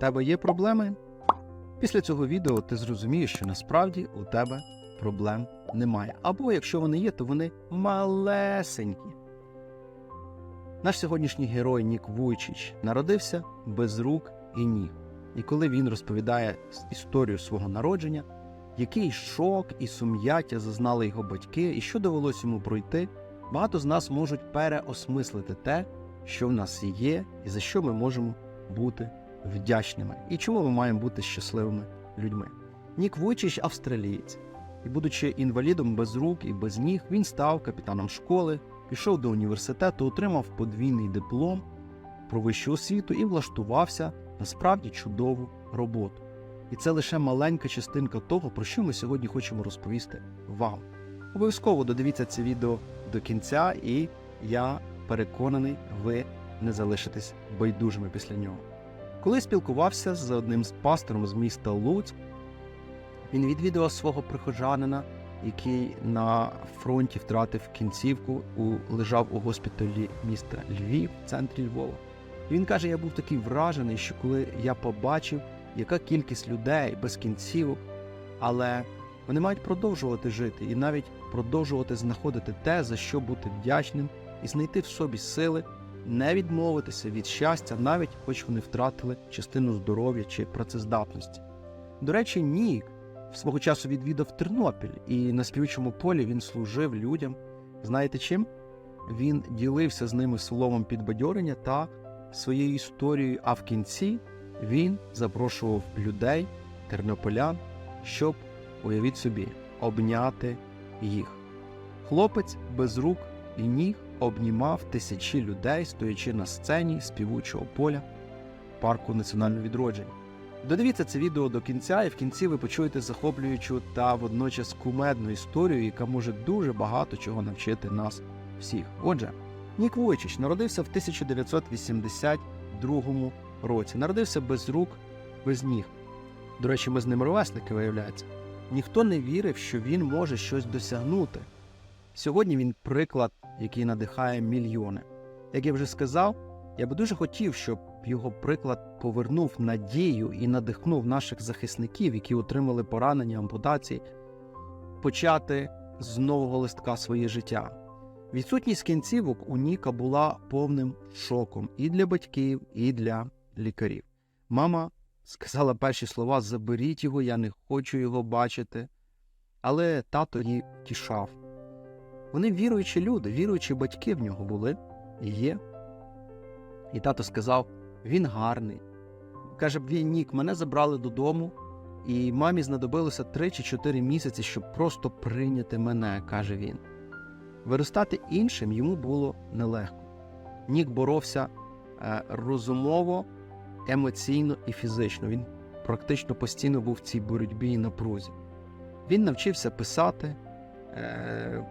тебе є проблеми? Після цього відео ти зрозумієш, що насправді у тебе проблем немає. Або якщо вони є, то вони малесенькі. Наш сьогоднішній герой Нік Вуйчич народився без рук і ніг. І коли він розповідає історію свого народження, який шок і сум'яття зазнали його батьки, і що довелось йому пройти, багато з нас можуть переосмислити те, що в нас є, і за що ми можемо бути вдячними, і чому ми маємо бути щасливими людьми. Нік Вуйчич австралієць, і, будучи інвалідом без рук і без ніг, він став капітаном школи, пішов до університету, отримав подвійний диплом про вищу освіту і влаштувався на справді чудову роботу. І це лише маленька частинка того, про що ми сьогодні хочемо розповісти вам. Обов'язково додивіться це відео до кінця, і я переконаний, ви не залишитесь байдужими після нього. Коли спілкувався з одним з пастором з міста Луцьк, він відвідував свого прихожанина, який на фронті втратив кінцівку, у, лежав у госпіталі міста Львів, в центрі Львова. І він каже: я був такий вражений, що коли я побачив, яка кількість людей без кінцівок, але вони мають продовжувати жити і навіть продовжувати знаходити те, за що бути вдячним, і знайти в собі сили, не відмовитися від щастя, навіть хоч вони втратили частину здоров'я чи працездатності. До речі, Нік свого часу відвідав Тернопіль, і на співчому полі він служив людям. Знаєте чим? Він ділився з ними словом підбадьорення та своєю історією, а в кінці він запрошував людей, тернополян, щоб, уявіть собі, обняти їх. Хлопець без рук і ніг обнімав тисячі людей, стоячи на сцені співучого поля парку національного відродження. Додивіться це відео до кінця, і в кінці ви почуєте захоплюючу та водночас кумедну історію, яка може дуже багато чого навчити нас всіх. Отже, Нік Войчич народився в 1982 році. Народився без рук, без ніг. До речі, ми з ним ровесники, виявляється. Ніхто не вірив, що він може щось досягнути. Сьогодні він приклад, який надихає мільйони. Як я вже сказав, я би дуже хотів, щоб його приклад повернув надію і надихнув наших захисників, які отримали поранення, ампутації, почати з нового листка своє життя. Відсутність кінцівок у Ніка була повним шоком і для батьків, і для лікарів. Мама сказала перші слова: заберіть його, я не хочу його бачити. Але тато її тішав. Вони віруючі люди, віруючі батьки в нього були і є. І тато сказав: він гарний. Каже, він Нік, мене забрали додому, і мамі знадобилося 3 чи 4 місяці, щоб просто прийняти мене, каже він. Виростати іншим йому було нелегко. Нік боровся е, розумово, емоційно і фізично. Він практично постійно був в цій боротьбі і напрузі. Він навчився писати е,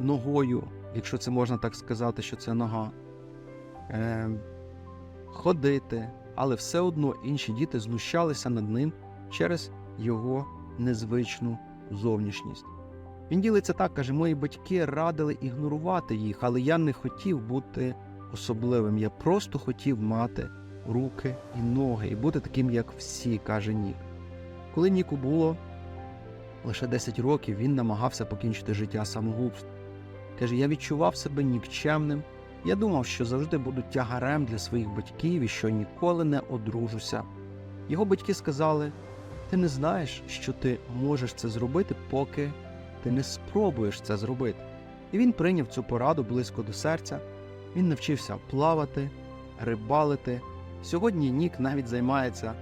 ногою, якщо це можна так сказати, що це нога, е, ходити, але все одно інші діти знущалися над ним через його незвичну зовнішність. Він ділиться так, каже: мої батьки радили ігнорувати їх, але я не хотів бути особливим. Я просто хотів мати руки і ноги і бути таким, як всі, каже Нік. Коли Ніку було лише 10 років, він намагався покінчити життя самогубством. Каже, я відчував себе нікчемним. Я думав, що завжди буду тягарем для своїх батьків і що ніколи не одружуся. Його батьки сказали: ти не знаєш, що ти можеш це зробити, поки ти не спробуєш це зробити. І він прийняв цю пораду близько до серця. Він навчився плавати, рибалити. Сьогодні Нік навіть займається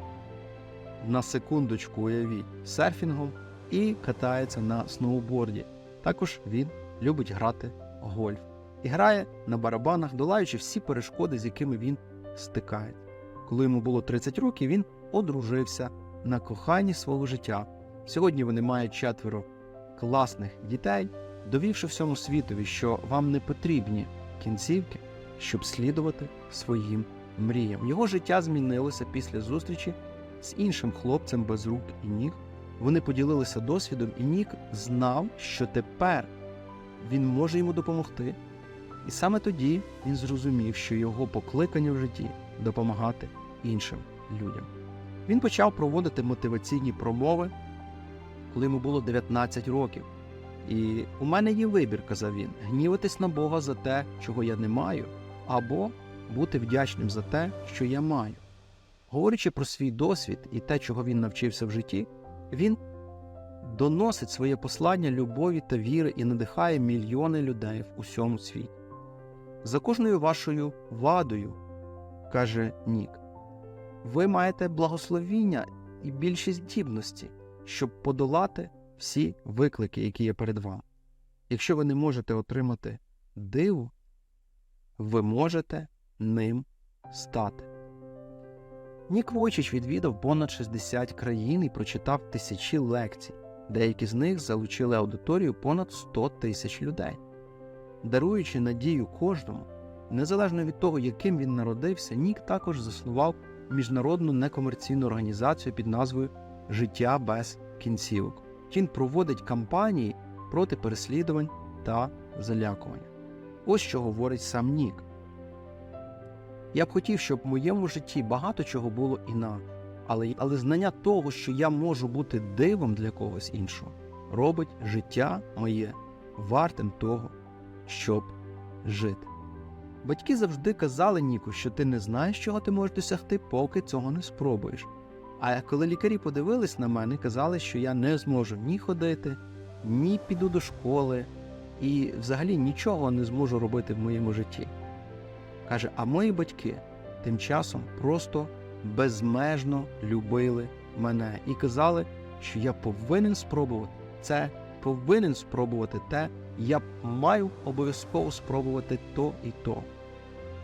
на секундочку, уявіть, серфінгом і катається на сноуборді. Також він любить грати гольф і грає на барабанах, долаючи всі перешкоди, з якими він стикає. Коли йому було 30 років, він одружився на коханні свого життя. Сьогодні вони мають четверо класних дітей, довівши всьому світові, що вам не потрібні кінцівки, щоб слідувати своїм мріям. Його життя змінилося після зустрічі з іншим хлопцем без рук і ніг. Вони поділилися досвідом, і Нік знав, що тепер він може йому допомогти. І саме тоді він зрозумів, що його покликання в житті допомагати іншим людям. Він почав проводити мотиваційні промови, коли йому було 19 років. І у мене є вибір, казав він, гніватись на Бога за те, чого я не маю, або бути вдячним за те, що я маю. Говорячи про свій досвід і те, чого він навчився в житті, він доносить своє послання любові та віри і надихає мільйони людей в усьому світі. За кожною вашою вадою, каже Нік, ви маєте благословіння і більші здібності, щоб подолати всі виклики, які є перед вами. Якщо ви не можете отримати диву, ви можете ним стати. Нік Войчич відвідав понад 60 країн і прочитав тисячі лекцій. Деякі з них залучили аудиторію понад 100 тисяч людей. Даруючи надію кожному, незалежно від того, яким він народився, Нік також заснував міжнародну некомерційну організацію під назвою Життя без кінцівок. Він проводить кампанії проти переслідувань та залякування. Ось що говорить сам Нік. Я б хотів, щоб в моєму житті багато чого було інакше, але, але знання того, що я можу бути дивом для когось іншого, робить життя моє вартим того, щоб жити. Батьки завжди казали Ніку, що ти не знаєш, чого ти можеш досягти, поки цього не спробуєш. А коли лікарі подивились на мене, казали, що я не зможу ні ходити, ні піду до школи, і взагалі нічого не зможу робити в моєму житті. Каже, а мої батьки тим часом просто безмежно любили мене і казали, що я повинен спробувати це, повинен спробувати те, я маю обов'язково спробувати то і то.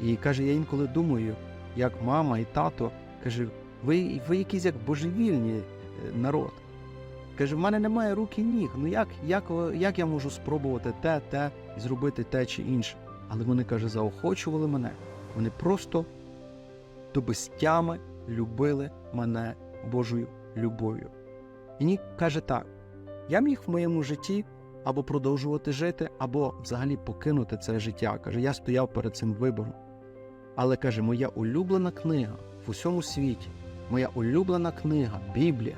І каже, я інколи думаю, як мама і тато каже, ви, ви якісь як божевільні е, народ. Каже, в мене немає рук і ніг. Ну як, як, як я можу спробувати те, те і зробити те чи інше? Але вони каже, заохочували мене. Вони просто до безтями любили мене Божою любов'ю. І Нік каже так: я міг в моєму житті або продовжувати жити, або взагалі покинути це життя. Каже, я стояв перед цим вибором. Але каже, моя улюблена книга в усьому світі, моя улюблена книга, Біблія,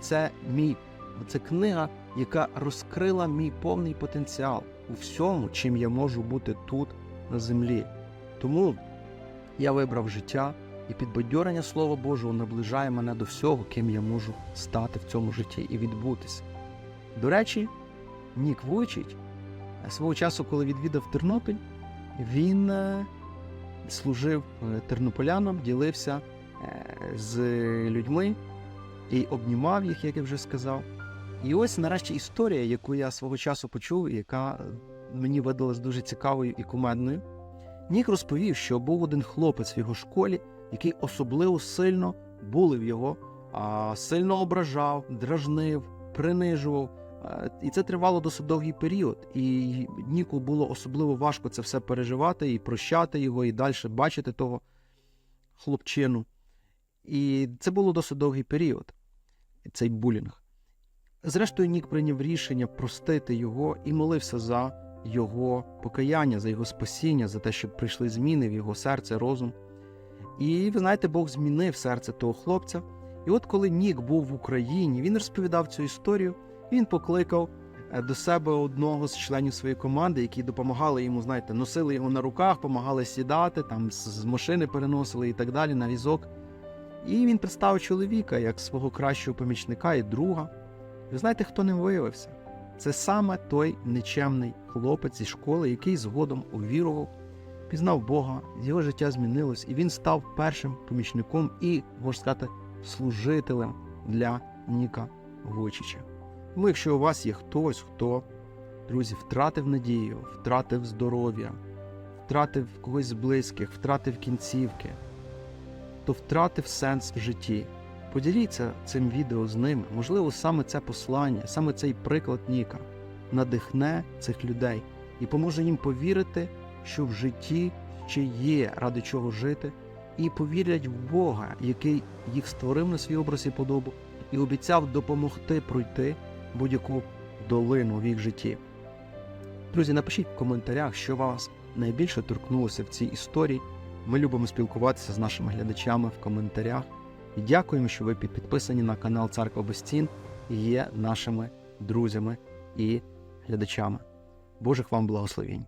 це мій, це книга, яка розкрила мій повний потенціал у всьому, чим я можу бути тут, на землі. Тому я вибрав життя, і підбадьорення Слова Божого наближає мене до всього, ким я можу стати в цьому житті і відбутися. До речі, Нік Войчич свого часу, коли відвідав Тернопіль, він е, служив е, тернополянам, ділився е, з людьми і обнімав їх, як я вже сказав. І ось нарешті історія, яку я свого часу почув, яка мені видалась дуже цікавою і кумедною. Нік розповів, що був один хлопець в його школі, який особливо сильно булив його, сильно ображав, дражнив, принижував. І це тривало досить довгий період. І Ніку було особливо важко це все переживати і прощати його, і далі бачити того хлопчину. І це було досить довгий період, цей булінг. Зрештою, Нік прийняв рішення простити його і молився за його покаяння, за його спасіння, за те, щоб прийшли зміни в його серце, розум. І ви знаєте, Бог змінив серце того хлопця. І от коли Нік був в Україні, він розповідав цю історію, він покликав е, до себе одного з членів своєї команди, які допомагали йому, знаєте, носили його на руках, допомагали сідати, там з машини переносили і так далі на візок. І він представив чоловіка як свого кращого помічника і друга. Ви знаєте, хто ним виявився? Це саме той нечемний хлопець зі школи, який згодом увірував, пізнав Бога, його життя змінилось, і він став першим помічником і, можна сказати, служителем для Ніка Войчича. Тому, якщо у вас є хтось, хто, друзі, втратив надію, втратив здоров'я, втратив когось з близьких, втратив кінцівки, то втратив сенс в житті. Поділіться цим відео з ними. Можливо, саме це послання, саме цей приклад Ніка надихне цих людей і поможе їм повірити, що в житті ще є ради чого жити, і повірять в Бога, який їх створив на свій образ і подобу, і обіцяв допомогти пройти будь-яку долину в їх житті. Друзі, напишіть в коментарях, що вас найбільше торкнулося в цій історії. Ми любимо спілкуватися з нашими глядачами в коментарях. І дякуємо, що ви підписані на канал Церква без стін і є нашими друзями і глядачами. Божих вам благословень!